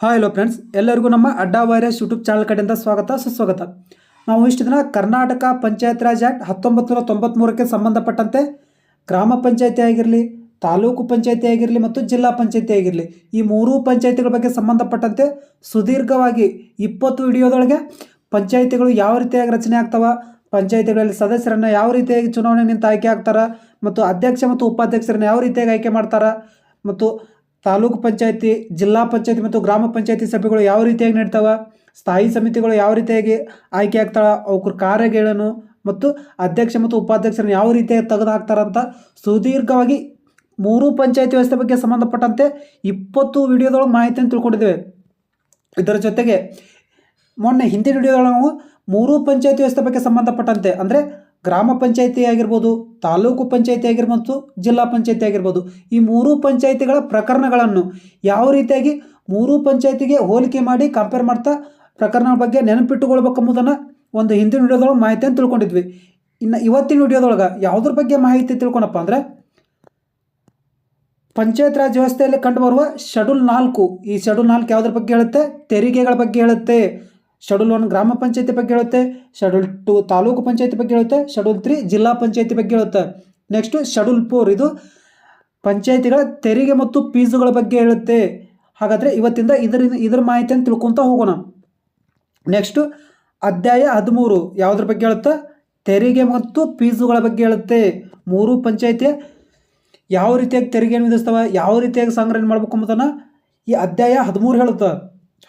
Hi hello friends ಎಲ್ಲರಿಗೂ ನಮ್ಮ ಅಡ್ಡಾ ವೈರಸ್ ಯೂಟ್ಯೂಬ್ ಚಾನಲ್ ಕಡೆಯಿಂದ ಸ್ವಾಗತ, ಸುಸ್ವಾಗತ. ನಾವು ಇಷ್ಟು ದಿನ ಕರ್ನಾಟಕ ಪಂಚಾಯತ್ ರಾಜ್ ಆ್ಯಕ್ಟ್ ಹತ್ತೊಂಬತ್ತು ನೂರ ಸಂಬಂಧಪಟ್ಟಂತೆ ಗ್ರಾಮ ಪಂಚಾಯತಿ ಆಗಿರಲಿ, ತಾಲೂಕು ಪಂಚಾಯತಿ ಆಗಿರಲಿ ಮತ್ತು ಜಿಲ್ಲಾ ಪಂಚಾಯತಿ ಆಗಿರಲಿ, ಈ ಮೂರೂ ಪಂಚಾಯತಿಗಳ ಬಗ್ಗೆ ಸಂಬಂಧಪಟ್ಟಂತೆ ಸುದೀರ್ಘವಾಗಿ ಇಪ್ಪತ್ತು ವಿಡಿಯೋದೊಳಗೆ ಪಂಚಾಯತಿಗಳು ಯಾವ ರೀತಿಯಾಗಿ ರಚನೆ ಆಗ್ತವೆ, ಪಂಚಾಯತಿಗಳಲ್ಲಿ ಸದಸ್ಯರನ್ನು ಯಾವ ರೀತಿಯಾಗಿ ಚುನಾವಣೆ ನಿಂತ ಆಯ್ಕೆ ಆಗ್ತಾರೆ, ಮತ್ತು ಅಧ್ಯಕ್ಷ ಮತ್ತು ಉಪಾಧ್ಯಕ್ಷರನ್ನು ಯಾವ ರೀತಿಯಾಗಿ ಆಯ್ಕೆ ಮಾಡ್ತಾರೆ, ಮತ್ತು ತಾಲೂಕು ಪಂಚಾಯತಿ, ಜಿಲ್ಲಾ ಪಂಚಾಯತಿ ಮತ್ತು ಗ್ರಾಮ ಪಂಚಾಯತಿ ಸಭೆಗಳು ಯಾವ ರೀತಿಯಾಗಿ ನಡೀತಾವ? ಸ್ಥಾಯಿ ಸಮಿತಿಗಳು ಯಾವ ರೀತಿಯಾಗಿ ಆಯ್ಕೆ ಆಗ್ತಾಳೆ? ಅವ್ರ ಕಾರ್ಯಗಳನ್ನು ಮತ್ತು ಅಧ್ಯಕ್ಷ ಮತ್ತು ಉಪಾಧ್ಯಕ್ಷರನ್ನು ಯಾವ ರೀತಿಯಾಗಿ ತೆಗೆದು ಹಾಕ್ತಾರಂತ ಸುದೀರ್ಘವಾಗಿ ಮೂರು ಪಂಚಾಯತಿ ವ್ಯವಸ್ಥೆ ಬಗ್ಗೆ ಸಂಬಂಧಪಟ್ಟಂತೆ ಇಪ್ಪತ್ತು ವಿಡಿಯೋದೊಳಗೆ ಮಾಹಿತಿಯನ್ನು ತಿಳ್ಕೊಂಡಿದ್ದೇವೆ. ಇದರ ಜೊತೆಗೆ ಮೊನ್ನೆ ಹಿಂದಿನ ವಿಡಿಯೋದೊಳಗೆ ನಾವು ಮೂರು ಪಂಚಾಯತಿ ವ್ಯವಸ್ಥೆ ಬಗ್ಗೆ ಸಂಬಂಧಪಟ್ಟಂತೆ, ಅಂದರೆ ಗ್ರಾಮ ಪಂಚಾಯಿತಿ ಆಗಿರ್ಬೋದು, ತಾಲೂಕು ಪಂಚಾಯಿತಿ ಆಗಿರ್ಬೋದು ಜಿಲ್ಲಾ ಪಂಚಾಯಿತಿ ಆಗಿರ್ಬೋದು, ಈ ಮೂರು ಪಂಚಾಯಿತಿಗಳ ಪ್ರಕರಣಗಳನ್ನು ಯಾವ ರೀತಿಯಾಗಿ ಮೂರು ಪಂಚಾಯಿತಿಗೆ ಹೋಲಿಕೆ ಮಾಡಿ ಕಂಪೇರ್ ಮಾಡ್ತಾ ಪ್ರಕರಣಗಳ ಬಗ್ಗೆ ನೆನಪಿಟ್ಟುಕೊಳ್ಬೇಕೆಂಬುದನ್ನು ಒಂದು ಹಿಂದಿನ ವಿಡಿಯೋದೊಳಗೆ ಮಾಹಿತಿಯನ್ನು ತಿಳ್ಕೊಂಡಿದ್ವಿ. ಇನ್ನು ಇವತ್ತಿನ ವಿಡಿಯೋದೊಳಗೆ ಯಾವುದ್ರ ಬಗ್ಗೆ ಮಾಹಿತಿ ತಿಳ್ಕೊಳಪ್ಪ ಅಂದರೆ, ಪಂಚಾಯತ್ ರಾಜ್ ವ್ಯವಸ್ಥೆಯಲ್ಲಿ ಕಂಡುಬರುವ ಶೆಡ್ಯೂಲ್ ನಾಲ್ಕು. ಈ ಶೆಡ್ಯೂಲ್ ನಾಲ್ಕು ಯಾವುದ್ರ ಬಗ್ಗೆ ಹೇಳುತ್ತೆ? ತೆರಿಗೆಗಳ ಬಗ್ಗೆ ಹೇಳುತ್ತೆ. ಶೆಡ್ಯೂಲ್ ಒನ್ ಗ್ರಾಮ ಪಂಚಾಯತಿ ಬಗ್ಗೆ ಹೇಳುತ್ತೆ, ಶೆಡ್ಯೂಲ್ ಟು ತಾಲೂಕು ಪಂಚಾಯತಿ ಬಗ್ಗೆ ಹೇಳುತ್ತೆ, ಶೆಡ್ಯೂಲ್ ತ್ರೀ ಜಿಲ್ಲಾ ಪಂಚಾಯತಿ ಬಗ್ಗೆ ಹೇಳುತ್ತೆ. ನೆಕ್ಸ್ಟು ಶೆಡ್ಯೂಲ್ ಫೋರ್ ಇದು ಪಂಚಾಯತಿಗಳ ತೆರಿಗೆ ಮತ್ತು ಫೀಸುಗಳ ಬಗ್ಗೆ ಹೇಳುತ್ತೆ. ಹಾಗಾದರೆ ಇವತ್ತಿಂದ ಇದರ ಇದರ ಮಾಹಿತಿಯನ್ನು ತಿಳ್ಕೊತಾ ಹೋಗೋಣ. ನೆಕ್ಸ್ಟು ಅಧ್ಯಾಯ ಹದಿಮೂರು ಯಾವುದ್ರ ಬಗ್ಗೆ ಹೇಳುತ್ತೆ, ತೆರಿಗೆ ಮತ್ತು ಫೀಸುಗಳ ಬಗ್ಗೆ ಹೇಳುತ್ತೆ. ಮೂರು ಪಂಚಾಯತಿಯ ಯಾವ ರೀತಿಯಾಗಿ ತೆರಿಗೆಯನ್ನು ವಿಧಿಸ್ತವೆ, ಯಾವ ರೀತಿಯಾಗಿ ಸಂಗ್ರಹಣೆ ಮಾಡಬೇಕು ಎಂಬುದನ್ನು ಈ ಅಧ್ಯಾಯ ಹದಿಮೂರು ಹೇಳುತ್ತೆ.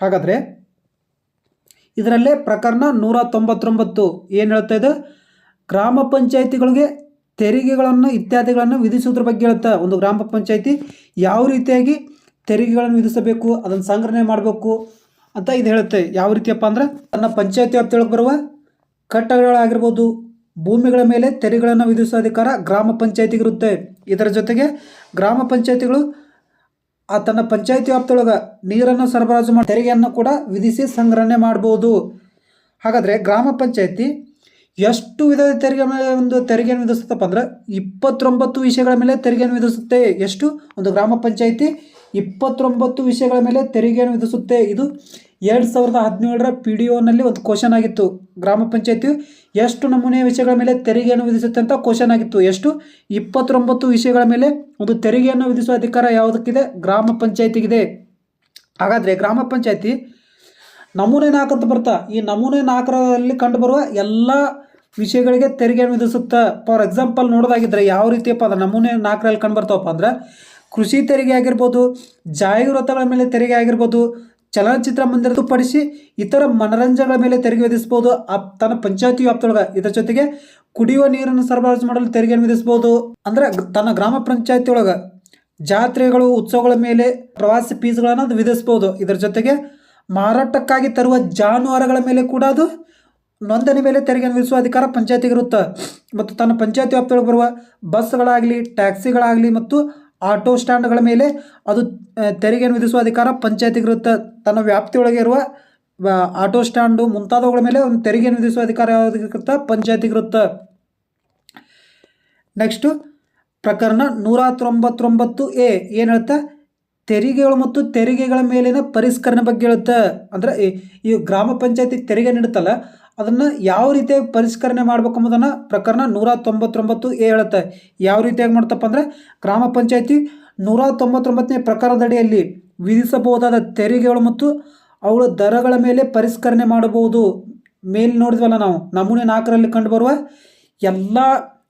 ಹಾಗಾದರೆ ಇದರಲ್ಲೇ ಪ್ರಕರಣ ನೂರ ತೊಂಬತ್ತೊಂಬತ್ತು. ಏನು ಹೇಳ್ತಾ ಇದೆ? ಗ್ರಾಮ ಪಂಚಾಯಿತಿಗಳಿಗೆ ತೆರಿಗೆಗಳನ್ನು, ಇತ್ಯಾದಿಗಳನ್ನು ವಿಧಿಸೋದ್ರ ಬಗ್ಗೆ ಹೇಳುತ್ತೆ ಒಂದು ಗ್ರಾಮ ಪಂಚಾಯಿತಿ ಯಾವ ರೀತಿಯಾಗಿ ತೆರಿಗೆಗಳನ್ನು ವಿಧಿಸಬೇಕು, ಅದನ್ನು ಸಂಗ್ರಹಣೆ ಮಾಡಬೇಕು ಅಂತ ಇದು ಹೇಳುತ್ತೆ. ಯಾವ ರೀತಿಯಪ್ಪ ಅಂದ್ರೆ, ತನ್ನ ಪಂಚಾಯತಿ ವ್ಯಾಪ್ತಿಯೊಳಗೆ ಬರುವ ಕಟ್ಟಡಗಳಾಗಿರ್ಬೋದು, ಭೂಮಿಗಳ ಮೇಲೆ ತೆರಿಗೆಗಳನ್ನು ವಿಧಿಸುವ ಅಧಿಕಾರ ಗ್ರಾಮ ಪಂಚಾಯತಿಗಿರುತ್ತೆ ಇದರ ಜೊತೆಗೆ ಗ್ರಾಮ ಪಂಚಾಯತಿಗಳು ಆ ತನ್ನ ಪಂಚಾಯತಿ ವ್ಯಾಪ್ತಿಯೊಳಗೆ ನೀರನ್ನು ಸರಬರಾಜು ಮಾಡಿ ತೆರಿಗೆಯನ್ನು ಕೂಡ ವಿಧಿಸಿ ಸಂಗ್ರಹಣೆ ಮಾಡ್ಬೋದು. ಹಾಗಾದರೆ ಗ್ರಾಮ ಪಂಚಾಯತಿ ಎಷ್ಟು ವಿಧದ ತೆರಿಗೆ ಮೇಲೆ ಒಂದು ತೆರಿಗೆಯನ್ನು ವಿಧಿಸುತ್ತಪ್ಪ ಅಂದ್ರೆ ಇಪ್ಪತ್ತೊಂಬತ್ತು ವಿಷಯಗಳ ಮೇಲೆ ತೆರಿಗೆಯನ್ನು ವಿಧಿಸುತ್ತೆ. ಎಷ್ಟು? ಒಂದು ಗ್ರಾಮ ಪಂಚಾಯತಿ ಇಪ್ಪತ್ತೊಂಬತ್ತು ವಿಷಯಗಳ ಮೇಲೆ ತೆರಿಗೆಯನ್ನು ವಿಧಿಸುತ್ತೆ. ಇದು ಎರಡು ಸಾವಿರದ ಹದಿನೇಳರ ಪಿ ಡಿ ಒನಲ್ಲಿ ಒಂದು ಕ್ವಶನ್ ಆಗಿತ್ತು. ಗ್ರಾಮ ಪಂಚಾಯತಿ ಎಷ್ಟು ನಮೂನೆಯ ವಿಷಯಗಳ ಮೇಲೆ ತೆರಿಗೆಯನ್ನು ವಿಧಿಸುತ್ತೆ ಅಂತ ಕ್ವಶನ್ ಆಗಿತ್ತು. ಎಷ್ಟು? ಇಪ್ಪತ್ತೊಂಬತ್ತು ವಿಷಯಗಳ ಮೇಲೆ ಒಂದು ತೆರಿಗೆಯನ್ನು ವಿಧಿಸುವ ಅಧಿಕಾರ ಯಾವುದಕ್ಕಿದೆ? ಗ್ರಾಮ ಪಂಚಾಯತಿಗಿದೆ. ಹಾಗಾದರೆ ಗ್ರಾಮ ಪಂಚಾಯತಿ ನಮೂನೆ ನಾಲ್ಕು ಅಂತ ಬರ್ತಾ ಈ ನಮೂನೆ ನಾಲ್ಕರಲ್ಲಿ ಕಂಡುಬರುವ ಎಲ್ಲ ವಿಷಯಗಳಿಗೆ ತೆರಿಗೆಯನ್ನು ವಿಧಿಸುತ್ತ? ಫಾರ್ ಎಕ್ಸಾಂಪಲ್ ನೋಡೋದಾಗಿದ್ದರೆ ಯಾವ ರೀತಿಯಪ್ಪ ಅದು ನಮೂನೆ ನಾಲ್ಕರಲ್ಲಿ ಕಂಡು ಬರ್ತಾವಪ್ಪ ಅಂದ್ರೆ ಕೃಷಿ ತೆರಿಗೆ ಆಗಿರ್ಬೋದು, ಜಾಹೀರಾತುಗಳ ಮೇಲೆ ತೆರಿಗೆ ಆಗಿರ್ಬೋದು ಚಲನಚಿತ್ರ ಮಂದಿರ ಹೊರತುಪಡಿಸಿ ಇತರ ಮನರಂಜನೆಗಳ ಮೇಲೆ ತೆರಿಗೆ ವಿಧಿಸಬಹುದು. ತನ್ನ ಪಂಚಾಯತಿ ವ್ಯಾಪ್ತಿಯೊಳಗೆ. ಇದರ ಜೊತೆಗೆ ಕುಡಿಯುವ ನೀರನ್ನು ಸರಬರಾಜು ಮಾಡಲು ತೆರಿಗೆಯನ್ನು ವಿಧಿಸಬಹುದು. ಅಂದ್ರೆ ತನ್ನ ಗ್ರಾಮ ಪಂಚಾಯತಿ ಒಳಗೆ ಜಾತ್ರೆಗಳು, ಉತ್ಸವಗಳ ಮೇಲೆ ಪ್ರವಾಸಿ ಫೀಸ್ಗಳನ್ನು ಅದು ವಿಧಿಸ್ಬೋದು ಇದರ ಜೊತೆಗೆ ಮಾರಾಟಕ್ಕಾಗಿ ತರುವ ಜಾನುವಾರುಗಳ ಮೇಲೆ ಕೂಡ ಅದು ನೋಂದಣಿ ಮೇಲೆ ತೆರಿಗೆಯನ್ನು ವಿಧಿಸುವ ಅಧಿಕಾರ ಪಂಚಾಯತಿಗಿರುತ್ತೆ ಮತ್ತು ತನ್ನ ಪಂಚಾಯತಿ ವ್ಯಾಪ್ತಿಯೊಳಗೆ ಬರುವ ಬಸ್ಗಳಾಗಲಿ, ಟ್ಯಾಕ್ಸಿಗಳಾಗಲಿ ಮತ್ತು ಆಟೋ ಸ್ಟ್ಯಾಂಡ್ಗಳ ಮೇಲೆ ಅದು ತೆರಿಗೆಯನ್ನು ವಿಧಿಸುವ ಅಧಿಕಾರ ಪಂಚಾಯತಿಗಿರುತ್ತೆ ತನ್ನ ವ್ಯಾಪ್ತಿಯೊಳಗೆ ಇರುವ ಆಟೋ ಸ್ಟ್ಯಾಂಡು ಮುಂತಾದವುಗಳ ಮೇಲೆ ಒಂದು ತೆರಿಗೆಯನ್ನು ವಿಧಿಸುವ ಅಧಿಕಾರ ಯಾವುದಕ್ಕಿರುತ್ತೆ ಪಂಚಾಯತಿಗಿರುತ್ತೆ ನೆಕ್ಸ್ಟು, ಪ್ರಕರಣ ನೂರ ತೊಂಬತ್ತೊಂಬತ್ತು ಎ, ಏನು ಹೇಳುತ್ತೆ? ತೆರಿಗೆಗಳು ಮತ್ತು ತೆರಿಗೆಗಳ ಮೇಲಿನ ಪರಿಷ್ಕರಣೆ ಬಗ್ಗೆ ಹೇಳುತ್ತೆ. ಅಂದರೆ ಈ ಗ್ರಾಮ ಪಂಚಾಯತಿ ತೆರಿಗೆ ನೀಡುತ್ತಲ್ಲ ಅದನ್ನು ಯಾವ ರೀತಿಯಾಗಿ ಪರಿಷ್ಕರಣೆ ಮಾಡಬೇಕು ಎಂಬುದನ್ನು ಪ್ರಕರಣ ನೂರ ತೊಂಬತ್ತೊಂಬತ್ತು ಎ ಹೇಳುತ್ತೆ. ಯಾವ ರೀತಿಯಾಗಿ ಮಾಡ್ತಪ್ಪ ಅಂದರೆ ಗ್ರಾಮ ಪಂಚಾಯತಿ ನೂರ ತೊಂಬತ್ತೊಂಬತ್ತನೇ ಪ್ರಕಾರದಡಿಯಲ್ಲಿ ವಿಧಿಸಬಹುದಾದ ತೆರಿಗೆಗಳು ಮತ್ತು ಅವುಗಳ ದರಗಳ ಮೇಲೆ ಪರಿಷ್ಕರಣೆ ಮಾಡಬಹುದು. ಮೇಲೆ ನೋಡಿದ್ವಲ್ಲ ನಾವು, ನಮೂನೆ ನಾಲ್ಕರಲ್ಲಿ ಕಂಡುಬರುವ ಎಲ್ಲ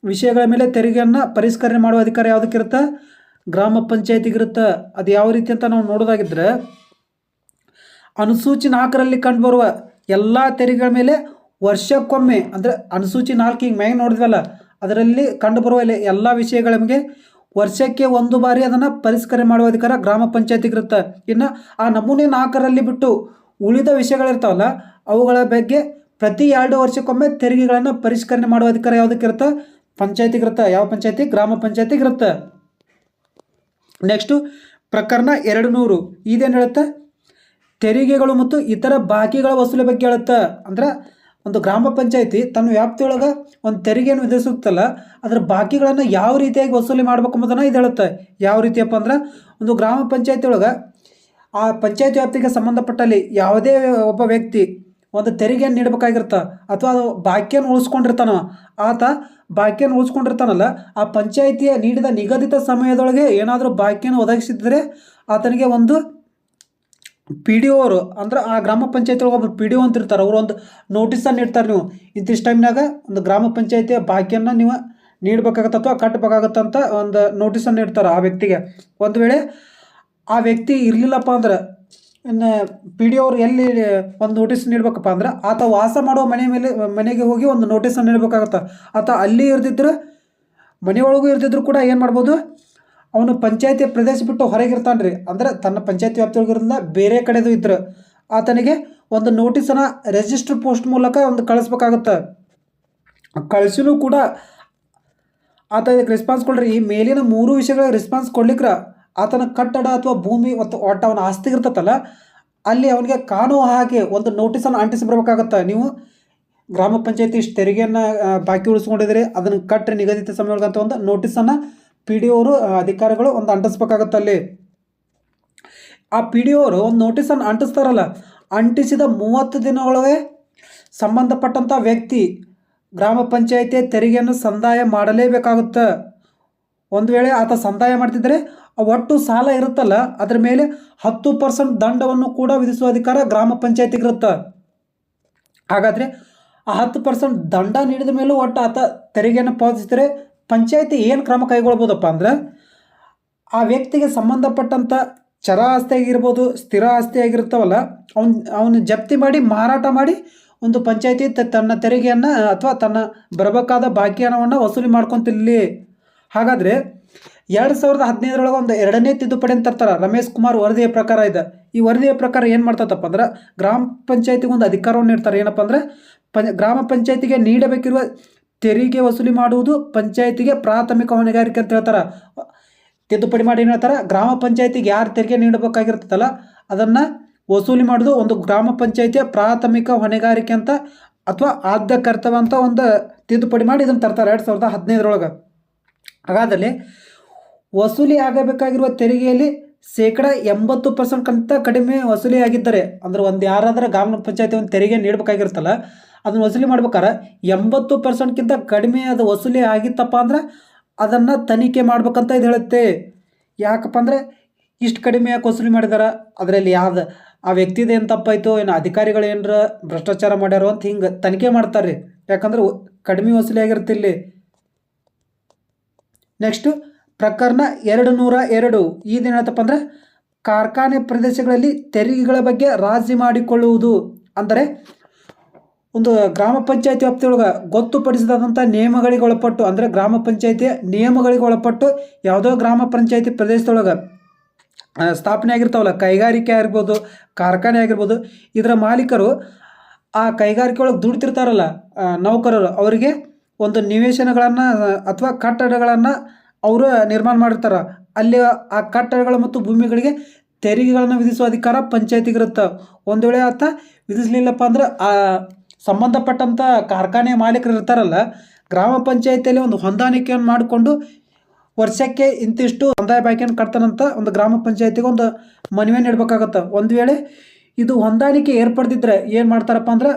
ವಿಷಯಗಳ ಮೇಲೆ ತೆರಿಗೆಯನ್ನು ಪರಿಷ್ಕರಣೆ ಮಾಡುವ ಅಧಿಕಾರ ಯಾವುದಕ್ಕಿರುತ್ತೆ? ಗ್ರಾಮ ಪಂಚಾಯತಿಗಿರುತ್ತೆ. ಅದು ಯಾವ ರೀತಿ ಅಂತ ನಾವು ನೋಡೋದಾಗಿದ್ದರೆ ಅನುಸೂಚಿ ನಾಲ್ಕರಲ್ಲಿ ಕಂಡುಬರುವ ಎಲ್ಲ ತೆರಿಗೆಗಳ ಮೇಲೆ ವರ್ಷಕ್ಕೊಮ್ಮೆ, ಅಂದರೆ ಅನುಸೂಚಿ ನಾಲ್ಕು ಈಗ ಮ್ಯಾಗ ನೋಡಿದ್ವಲ್ಲ, ಅದರಲ್ಲಿ ಕಂಡುಬರುವ ಎಲ್ಲ- ಎಲ್ಲ ವಿಷಯಗಳ ನಮಗೆ ವರ್ಷಕ್ಕೆ ಒಂದು ಬಾರಿ ಅದನ್ನು ಪರಿಷ್ಕರಣೆ ಮಾಡುವ ಅಧಿಕಾರ ಗ್ರಾಮ ಪಂಚಾಯತಿಗಿರುತ್ತೆ. ಇನ್ನು ಆ ನಮೂನೆ ನಾಲ್ಕರಲ್ಲಿ ಬಿಟ್ಟು ಉಳಿದ ವಿಷಯಗಳಿರ್ತಾವಲ್ಲ, ಅವುಗಳ ಬಗ್ಗೆ ಪ್ರತಿ ಎರಡು ವರ್ಷಕ್ಕೊಮ್ಮೆ ತೆರಿಗೆಗಳನ್ನು ಪರಿಷ್ಕರಣೆ ಮಾಡುವ ಅಧಿಕಾರ ಯಾವುದಕ್ಕಿರುತ್ತೆ? ಪಂಚಾಯತಿಗಿರುತ್ತೆ. ಯಾವ ಪಂಚಾಯತಿ? ಗ್ರಾಮ ಪಂಚಾಯತಿಗಿರುತ್ತೆ. ನೆಕ್ಸ್ಟು ಪ್ರಕರಣ ಎರಡು ನೂರು. ಇದೇನು ಹೇಳುತ್ತೆ? ತೆರಿಗೆಗಳು ಮತ್ತು ಇತರ ಬಾಕಿಗಳ ವಸೂಲಿ ಬಗ್ಗೆ ಹೇಳುತ್ತೆ. ಅಂದ್ರೆ ಒಂದು ಗ್ರಾಮ ಪಂಚಾಯಿತಿ ತನ್ನ ವ್ಯಾಪ್ತಿಯೊಳಗೆ ಒಂದು ತೆರಿಗೆಯನ್ನು ವಿಧಿಸುತ್ತಲ್ಲ, ಅದರ ಬಾಕಿಗಳನ್ನು ಯಾವ ರೀತಿಯಾಗಿ ವಸೂಲಿ ಮಾಡಬೇಕು ಎಂಬುದನ್ನು ಇದು ಹೇಳುತ್ತೆ. ಯಾವ ರೀತಿಯಪ್ಪ ಅಂದ್ರೆ, ಒಂದು ಗ್ರಾಮ ಪಂಚಾಯತಿ ಒಳಗೆ ಆ ಪಂಚಾಯತ್ ವ್ಯಾಪ್ತಿಗೆ ಸಂಬಂಧಪಟ್ಟಲ್ಲಿ ಯಾವುದೇ ಒಬ್ಬ ವ್ಯಕ್ತಿ ಒಂದು ತೆರಿಗೆಯನ್ನು ನೀಡಬೇಕಾಗಿರ್ತ ಅಥವಾ ಅದು ಬಾಕಿಯನ್ನು ಉಳಿಸ್ಕೊಂಡಿರ್ತಾನೋ ಆತ ಬಾಕಿಯನ್ನು ಉಳಿಸ್ಕೊಂಡಿರ್ತಾನಲ್ಲ, ಆ ಪಂಚಾಯಿತಿಯ ನೀಡಿದ ನಿಗದಿತ ಸಮಯದೊಳಗೆ ಏನಾದರೂ ಬಾಕಿಯನ್ನು ಒದಗಿಸಿದರೆ ಆತನಿಗೆ ಒಂದು ಪಿ ಡಿ ಅವರು, ಅಂದ್ರೆ ಆ ಗ್ರಾಮ ಪಂಚಾಯತಿ ಒಳಗೆ ಒಬ್ರು ಪಿ ಡಿ ಒ ಅಂತ ಇರ್ತಾರೆ ಅವರು ಒಂದು ನೋಟಿಸನ್ನು ಇಡ್ತಾರೆ ನೀವು. ಇಂತಿಷ್ಟು ಟೈಮ್ನಾಗ ಒಂದು ಗ್ರಾಮ ಪಂಚಾಯತಿಯ ಬಾಕಿಯನ್ನು ನೀವು ನೀಡಬೇಕಾಗತ್ತೆ ಅಥವಾ ಕಟ್ಟಬೇಕಾಗತ್ತಂತ ಒಂದು ನೋಟಿಸನ್ನು ನೀಡ್ತಾರೆ ಆ ವ್ಯಕ್ತಿಗೆ. ಒಂದು ವೇಳೆ ಆ ವ್ಯಕ್ತಿ ಇರಲಿಲ್ಲಪ್ಪ ಅಂದ್ರೆ, ಇನ್ನು ಪಿ ಡಿ ಅವ್ರು ಎಲ್ಲಿ ಒಂದು ನೋಟಿಸ್ ನೀಡಬೇಕಪ್ಪ ಅಂದ್ರೆ, ಆತ ವಾಸ ಮಾಡೋ ಮನೆ ಮೇಲೆ, ಮನೆಗೆ ಹೋಗಿ ಒಂದು ನೋಟಿಸನ್ನು ನೀಡಬೇಕಾಗತ್ತೆ. ಆತ ಅಲ್ಲಿ ಇರ್ದಿದ್ರೆ ಮನೆಯೊಳಗೂ ಇರ್ದಿದ್ರು ಕೂಡ ಏನು ಮಾಡ್ಬೋದು? ಅವನು ಪಂಚಾಯತಿ ಪ್ರದೇಶ ಬಿಟ್ಟು ಹೊರಗಿರ್ತಾನೆ ರೀ ಅಂದ್ರೆ ತನ್ನ ಪಂಚಾಯತಿ ವ್ಯಾಪ್ತಿಯೊಳಗಿರೋದ್ರಿಂದ ಬೇರೆ ಕಡೆದು ಇದ್ರೆ. ಆತನಿಗೆ ಒಂದು ನೋಟಿಸನ್ನು ರಿಜಿಸ್ಟರ್ ಪೋಸ್ಟ್ ಮೂಲಕ ಒಂದು ಕಳಿಸ್ಬೇಕಾಗತ್ತೆ. ಕಳಿಸಿನೂ ಕೂಡ ಆತ ಇದಕ್ಕೆ ರೆಸ್ಪಾನ್ಸ್ ಕೊಡ್ರಿ. ಈ ಮೇಲಿನ ಮೂರು ವಿಷಯಗಳ ರೆಸ್ಪಾನ್ಸ್ ಕೊಡ್ಲಿಕ್ರ ಆತನ ಕಟ್ಟಡ ಅಥವಾ ಭೂಮಿ ಮತ್ತು ಒಟ್ಟು ಅವನ ಆಸ್ತಿ ಇರ್ತತಲ್ಲ, ಅಲ್ಲಿ ಅವನಿಗೆ ಕಾನೂ ಹಾಗೆ ಒಂದು ನೋಟಿಸನ್ನು ಅಂಟಿಸಿ ಬರಬೇಕಾಗತ್ತೆ. ನೀವು ಗ್ರಾಮ ಪಂಚಾಯತಿ ಇಷ್ಟು ತೆರಿಗೆಯನ್ನು ಬಾಕಿ ಉಳಿಸ್ಕೊಂಡಿದ್ರೆ ಅದನ್ನು ಕಟ್ಟಿ ನಿಗದಿತ ಸಮಯದೊಳಗಂತ ಒಂದು ನೋಟಿಸನ್ನು ಪಿ ಡಿ ಅವರು ಅಧಿಕಾರಿಗಳು ಒಂದು ಅಂಟಿಸ್ಬೇಕಾಗತ್ತೆ ಅಲ್ಲಿ ಆ ಪಿ ಡಿ ಅವರು ಒಂದು ನೋಟಿಸನ್ನು ಅಂಟಿಸ್ತಾರಲ್ಲ, ಅಂಟಿಸಿದ ಮೂವತ್ತು ದಿನಗಳೊಳಗೆ ಸಂಬಂಧಪಟ್ಟಂಥ ವ್ಯಕ್ತಿ ಗ್ರಾಮ ಪಂಚಾಯಿತಿ ತೆರಿಗೆಯನ್ನು ಸಂದಾಯ ಮಾಡಲೇಬೇಕಾಗುತ್ತೆ. ಒಂದು ವೇಳೆ ಆತ ಸಂದಾಯ ಮಾಡ್ತಿದ್ದರೆ ಒಟ್ಟು ಸಾಲ ಇರುತ್ತಲ್ಲ, ಅದರ ಮೇಲೆ ಹತ್ತು ಪರ್ಸೆಂಟ್ ದಂಡವನ್ನು ಕೂಡ ವಿಧಿಸುವ ಅಧಿಕಾರ ಗ್ರಾಮ ಪಂಚಾಯತಿಗೆ ಇರುತ್ತೆ ಹಾಗಾದರೆ ಆ ಹತ್ತು ಪರ್ಸೆಂಟ್ ದಂಡ ನೀಡಿದ ಮೇಲೂ ಒಟ್ಟು ಆತ ತೆರಿಗೆಯನ್ನು ಪಾವತಿಸಿದರೆ ಪಂಚಾಯತಿ ಏನು ಕ್ರಮ ಕೈಗೊಳ್ಬೋದಪ್ಪ ಅಂದ್ರೆ ಆ ವ್ಯಕ್ತಿಗೆ ಸಂಬಂಧಪಟ್ಟಂಥ ಚರ ಆಸ್ತಿ ಆಗಿರ್ಬೋದು, ಸ್ಥಿರ ಆಸ್ತಿ ಆಗಿರ್ತಾವಲ್ಲ, ಅವನ್, ಅವನು ಜಪ್ತಿ ಮಾಡಿ, ಮಾರಾಟ ಮಾಡಿ ಒಂದು ಪಂಚಾಯಿತಿ ತನ್ನ ತೆರಿಗೆಯನ್ನು ಅಥವಾ ತನ್ನ ಬರಬೇಕಾದ ಬಾಕಿ ಹಣವನ್ನು ವಸೂಲಿ ಮಾಡ್ಕೊಂತಿಲ್ಲಿ. ಹಾಗಾದರೆ ಎರಡು ಸಾವಿರದ ಹದಿನೈದರೊಳಗೆ ಒಂದು ಎರಡನೇ ತಿದ್ದುಪಡಿ ಅಂತ ತರ್ತಾರೆ ರಮೇಶ್ ಕುಮಾರ್ ವರದಿಯ ಪ್ರಕಾರ ಇದೆ. ಈ ವರದಿಯ ಪ್ರಕಾರ ಏನು ಮಾಡ್ತತ್ತಪ್ಪ ಅಂದ್ರೆ ಗ್ರಾಮ ಪಂಚಾಯತಿಗೆ ಒಂದು ಅಧಿಕಾರವನ್ನು ನೀಡ್ತಾರೆ. ಏನಪ್ಪ ಅಂದ್ರೆ ಪಂ ಗ್ರಾಮ ಪಂಚಾಯತಿಗೆ ನೀಡಬೇಕಿರುವ ತೆರಿಗೆ ವಸೂಲಿ ಮಾಡುವುದು ಪಂಚಾಯತಿಗೆ ಪ್ರಾಥಮಿಕ ಹೊಣೆಗಾರಿಕೆ ಅಂತ ಹೇಳ್ತಾರೆ. ತಿದ್ದುಪಡಿ ಮಾಡಿ ಏನು ಹೇಳ್ತಾರೆ? ಗ್ರಾಮ ಪಂಚಾಯತಿಗೆ ಯಾರು ತೆರಿಗೆ ನೀಡಬೇಕಾಗಿರ್ತದಲ್ಲ, ಅದನ್ನು ವಸೂಲಿ ಮಾಡೋದು ಒಂದು ಗ್ರಾಮ ಪಂಚಾಯತಿಯ ಪ್ರಾಥಮಿಕ ಹೊಣೆಗಾರಿಕೆ ಅಂತ ಅಥವಾ ಆದ್ಯ ಕರ್ತವ್ಯ ಅಂತ ಒಂದು ತಿದ್ದುಪಡಿ ಮಾಡಿ ಇದನ್ನು ತರ್ತಾರೆ ಎರಡು ಸಾವಿರದ ಹದಿನೈದರೊಳಗೆ. ಹಾಗಾದಲ್ಲಿ ವಸೂಲಿ ಆಗಬೇಕಾಗಿರುವ ತೆರಿಗೆಯಲ್ಲಿ ಶೇಕಡ ಎಂಬತ್ತು ಪರ್ಸೆಂಟ್ಗಿಂತ ಕಡಿಮೆ ವಸೂಲಿ ಆಗಿದ್ದರೆ ಅಂದ್ರೆ ಒಂದು ಯಾರಾದರೂ ಗ್ರಾಮ ಪಂಚಾಯತಿ ಒಂದು ತೆರಿಗೆ ನೀಡಬೇಕಾಗಿರುತ್ತಲ್ಲ ಅದನ್ನು ವಸೂಲಿ ಮಾಡ್ಬೇಕಾರೆ ಎಂಬತ್ತು ಪರ್ಸೆಂಟ್ಗಿಂತ ಕಡಿಮೆ ಅದು ವಸೂಲಿ ಆಗಿತ್ತಪ್ಪ ಅಂದ್ರೆ ಅದನ್ನು ತನಿಖೆ ಮಾಡ್ಬೇಕಂತ ಇದು ಹೇಳುತ್ತೆ. ಯಾಕಪ್ಪ ಅಂದರೆ ಇಷ್ಟು ಕಡಿಮೆ ಯಾಕೆ ವಸೂಲಿ ಮಾಡಿದಾರ? ಅದರಲ್ಲಿ ಯಾವ್ದು ಆ ವ್ಯಕ್ತಿದು ಏನು ತಪ್ಪಾಯಿತು? ಏನು ಅಧಿಕಾರಿಗಳು ಏನರ ಭ್ರಷ್ಟಾಚಾರ ಮಾಡ್ಯಾರೋ ಅಂತ ಹಿಂಗೆ ತನಿಖೆ ಮಾಡ್ತಾರೆ ರೀ ಯಾಕಂದ್ರೆ ಕಡಿಮೆ ವಸೂಲಿ ಆಗಿರ್ತಿಲ್ಲಿ ನೆಕ್ಸ್ಟು ಪ್ರಕರಣ ಎರಡು. ನೂರ ಎರಡು ಇದೇನತ್ತಪ್ಪ ಅಂದ್ರೆ ಕಾರ್ಖಾನೆ ಪ್ರದೇಶಗಳಲ್ಲಿ ತೆರಿಗೆಗಳ ಬಗ್ಗೆ ರಾಜಿ ಮಾಡಿಕೊಳ್ಳುವುದು. ಅಂದರೆ ಒಂದು ಗ್ರಾಮ ಪಂಚಾಯತಿ ವ್ಯಾಪ್ತಿಯೊಳಗೆ ಗೊತ್ತುಪಡಿಸಿದಂಥ ನಿಯಮಗಳಿಗೆ ಒಳಪಟ್ಟು, ಅಂದರೆ ಗ್ರಾಮ ಪಂಚಾಯತಿಯ ನಿಯಮಗಳಿಗೆ ಒಳಪಟ್ಟು ಯಾವುದೋ ಗ್ರಾಮ ಪಂಚಾಯತಿ ಪ್ರದೇಶದೊಳಗೆ ಸ್ಥಾಪನೆ ಆಗಿರ್ತಾವಲ್ಲ, ಕೈಗಾರಿಕೆ ಆಗಿರ್ಬೋದು, ಕಾರ್ಖಾನೆ ಆಗಿರ್ಬೋದು, ಇದರ ಮಾಲೀಕರು ಆ ಕೈಗಾರಿಕೆ ಒಳಗೆ ದುಡ್ತಿರ್ತಾರಲ್ಲ ನೌಕರರು, ಅವರಿಗೆ ಒಂದು ನಿವೇಶನಗಳನ್ನು, ಅಥವಾ ಕಟ್ಟಡಗಳನ್ನು ಅವರು ನಿರ್ಮಾಣ ಮಾಡಿರ್ತಾರೆ. ಅಲ್ಲಿ ಆ ಕಟ್ಟಡಗಳು ಮತ್ತು ಭೂಮಿಗಳಿಗೆ ತೆರಿಗೆಗಳನ್ನು ವಿಧಿಸುವ ಅಧಿಕಾರ ಪಂಚಾಯತಿಗಿರುತ್ತೆ ಒಂದು ವೇಳೆ ಆತ ವಿಧಿಸಲಿಲ್ಲಪ್ಪ ಅಂದ್ರೆ, ಆ ಸಂಬಂಧಪಟ್ಟಂಥ ಕಾರ್ಖಾನೆ ಮಾಲೀಕರು ಇರ್ತಾರಲ್ಲ, ಗ್ರಾಮ ಪಂಚಾಯತಿಯಲ್ಲಿ ಒಂದು ಹೊಂದಾಣಿಕೆಯನ್ನು ಮಾಡಿಕೊಂಡು ವರ್ಷಕ್ಕೆ ಇಂತಿಷ್ಟು ಸಂದಾಯ ಬಾಕಿಯನ್ನು ಕಟ್ತಾನಂತ ಒಂದು ಗ್ರಾಮ ಪಂಚಾಯತಿಗೆ ಒಂದು ಮನವಿಯನ್ನು ಇಡಬೇಕಾಗತ್ತೆ ಒಂದು ವೇಳೆ ಇದು ಹೊಂದಾಣಿಕೆ ಏರ್ಪಡ್ದಿದ್ರೆ ಏನು ಮಾಡ್ತಾರಪ್ಪ ಅಂದ್ರೆ,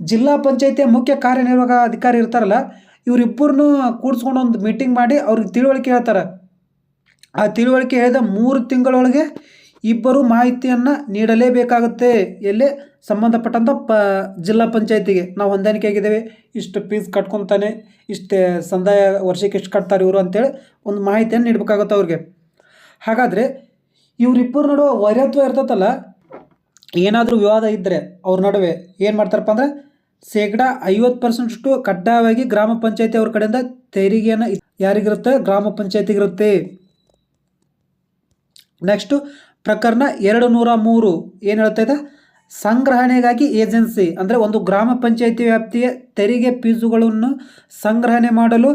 ಜಿಲ್ಲಾ ಪಂಚಾಯತಿಯ ಮುಖ್ಯ ಕಾರ್ಯನಿರ್ವಾಹಕ ಅಧಿಕಾರಿ ಇರ್ತಾರಲ್ಲ ಇವರಿಬ್ಬರನ್ನು ಕೂಡಿಸ್ಕೊಂಡು ಒಂದು ಮೀಟಿಂಗ್ ಮಾಡಿ ಅವ್ರಿಗೆ ತಿಳುವಳಿಕೆ ಹೇಳ್ತಾರೆ. ಆ ತಿಳುವಳಿಕೆ ಹೇಳಿದ ಮೂರು ತಿಂಗಳೊಳಗೆ ಇಬ್ಬರು ಮಾಹಿತಿಯನ್ನು ನೀಡಲೇಬೇಕಾಗುತ್ತೆ. ಎಲ್ಲಿ? ಸಂಬಂಧಪಟ್ಟಂಥ ಪ, ಜಿಲ್ಲಾ ಪಂಚಾಯತಿಗೆ. ನಾವು ಹೊಂದಾಣಿಕೆ ಆಗಿದ್ದೇವೆ. ಇಷ್ಟು ಫೀಸ್ ಕಟ್ಕೊತಾನೆ, ಇಷ್ಟು ಸಂದಾಯ ವರ್ಷಕ್ಕೆ ಇಷ್ಟು ಕಟ್ತಾರೆ ಇವರು ಅಂತೇಳಿ ಒಂದು ಮಾಹಿತಿಯನ್ನು ನೀಡಬೇಕಾಗುತ್ತೆ ಅವ್ರಿಗೆ. ಹಾಗಾದರೆ ಇವರಿಬ್ಬರ ನಡುವೆ ವೈರತ್ವ ಇರ್ತೈತಲ್ಲ, ಏನಾದರೂ ವಿವಾದ ಇದ್ದರೆ ಅವ್ರ ನಡುವೆ ಏನು ಮಾಡ್ತಾರಪ್ಪ ಅಂದ್ರೆ, ಶೇಕಡ ಐವತ್ತು ಪರ್ಸೆಂಟಷ್ಟು ಕಡ್ಡಾಯವಾಗಿ ಗ್ರಾಮ ಪಂಚಾಯತಿ ಅವ್ರ ಕಡೆಯಿಂದ ತೆರಿಗೆಯನ್ನು ಯಾರಿಗಿರುತ್ತೆ? ಗ್ರಾಮ ಪಂಚಾಯತಿಗಿರುತ್ತೆ. ನೆಕ್ಸ್ಟು ಪ್ರಕರಣ ಎರಡು ನೂರ ಮೂರು ಏನು ಹೇಳ್ತಾ ಇದೆ? ಸಂಗ್ರಹಣೆಗಾಗಿ ಏಜೆನ್ಸಿ, ಅಂದರೆ ಒಂದು ಗ್ರಾಮ ಪಂಚಾಯಿತಿ ವ್ಯಾಪ್ತಿಯ ತೆರಿಗೆ ಫೀಸುಗಳನ್ನು ಸಂಗ್ರಹಣೆ ಮಾಡಲು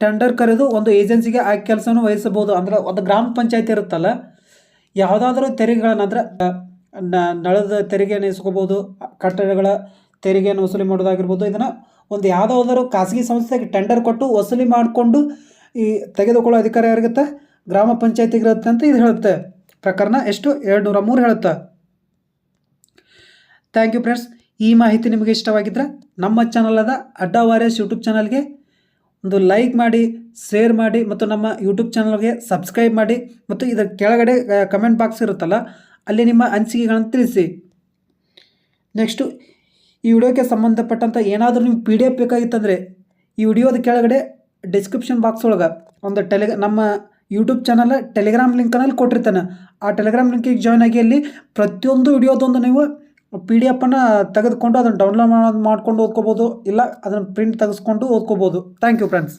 ಟೆಂಡರ್ ಕರೆದು ಒಂದು ಏಜೆನ್ಸಿಗೆ ಆ ಕೆಲಸವನ್ನು ವಹಿಸಬಹುದು. ಅಂದರೆ ಒಂದು ಗ್ರಾಮ ಪಂಚಾಯತಿ ಇರುತ್ತಲ್ಲ, ಯಾವುದಾದ್ರೂ ತೆರಿಗೆಗಳನ್ನು, ಅಂದರೆ ನಳದ ತೆರಿಗೆಯನ್ನು ಇಸ್ಕೋಬೋದು ಕಟ್ಟಡಗಳ ತೆರಿಗೆಯನ್ನು ವಸೂಲಿ ಮಾಡೋದಾಗಿರ್ಬೋದು ಇದನ್ನು ಒಂದು ಯಾವುದಾದ್ರೂ ಖಾಸಗಿ ಸಂಸ್ಥೆಗೆ ಟೆಂಡರ್ ಕೊಟ್ಟು ವಸೂಲಿ ಮಾಡಿಕೊಂಡು ಈ ತೆಗೆದುಕೊಳ್ಳೋ ಅಧಿಕಾರ ಯಾರಿಗುತ್ತೆ ಗ್ರಾಮ ಪಂಚಾಯತಿಗಿರುತ್ತೆ ಅಂತ ಇದು ಹೇಳುತ್ತೆ. ಪ್ರಕರಣ ಎಷ್ಟು? ಎರಡು ನೂರ ಮೂರು ಹೇಳುತ್ತೆ. ಥ್ಯಾಂಕ್ ಯು ಫ್ರೆಂಡ್ಸ್ ಈ ಮಾಹಿತಿ ನಿಮಗೆ ಇಷ್ಟವಾಗಿದ್ದರೆ ನಮ್ಮ ಚಾನಲಾದ ಅಡ್ಡ ವಾರ್ ಎಸ್ ಯೂಟ್ಯೂಬ್ ಚಾನಲ್ಗೆ ಒಂದು ಲೈಕ್ ಮಾಡಿ ಶೇರ್ ಮಾಡಿ ಮತ್ತು ನಮ್ಮ ಯೂಟ್ಯೂಬ್ ಚಾನಲ್ಗೆ ಸಬ್ಸ್ಕ್ರೈಬ್ ಮಾಡಿ ಮತ್ತು ಇದರ ಕೆಳಗಡೆ ಕಮೆಂಟ್ ಬಾಕ್ಸ್ ಇರುತ್ತಲ್ಲ, ಅಲ್ಲಿ ನಿಮ್ಮ ಅನಿಸಿಕೆಗಳನ್ನು ತಿಳಿಸಿ. ನೆಕ್ಸ್ಟು ಈ ವಿಡಿಯೋಕ್ಕೆ ಸಂಬಂಧಪಟ್ಟಂಥ ಏನಾದರೂ ನಿಮ್ಗೆ ಪಿ ಡಿ ಎಫ್ ಬೇಕಾಗಿತ್ತಂದರೆ ಈ ವಿಡಿಯೋದ ಕೆಳಗಡೆ ಡಿಸ್ಕ್ರಿಪ್ಷನ್ ಬಾಕ್ಸ್ ಒಳಗೆ ಒಂದು ಟೆಲಿಗ ನಮ್ಮ ಯೂಟ್ಯೂಬ್ ಚಾನಲ್ ಟೆಲಿಗ್ರಾಮ್ ಲಿಂಕ್ನಲ್ಲಿ ಕೊಟ್ಟಿರ್ತಾನೆ. ಆ ಟೆಲಿಗ್ರಾಮ್ ಲಿಂಕಿಗೆ ಜಾಯ್ನ್ ಆಗಿ ಅಲ್ಲಿ ಪ್ರತಿಯೊಂದು ವಿಡಿಯೋದೊಂದು ನೀವು ಪಿ ಡಿ ಎಫನ್ನು ತೆಗೆದುಕೊಂಡು ಅದನ್ನು ಡೌನ್ಲೋಡ್ ಮಾಡೋದು ಮಾಡ್ಕೊಂಡು ಓದ್ಕೋಬೋದು. ಇಲ್ಲ, ಅದನ್ನು ಪ್ರಿಂಟ್ ತೆಗೆಸ್ಕೊಂಡು ಓದ್ಕೋಬೋದು. Thank you friends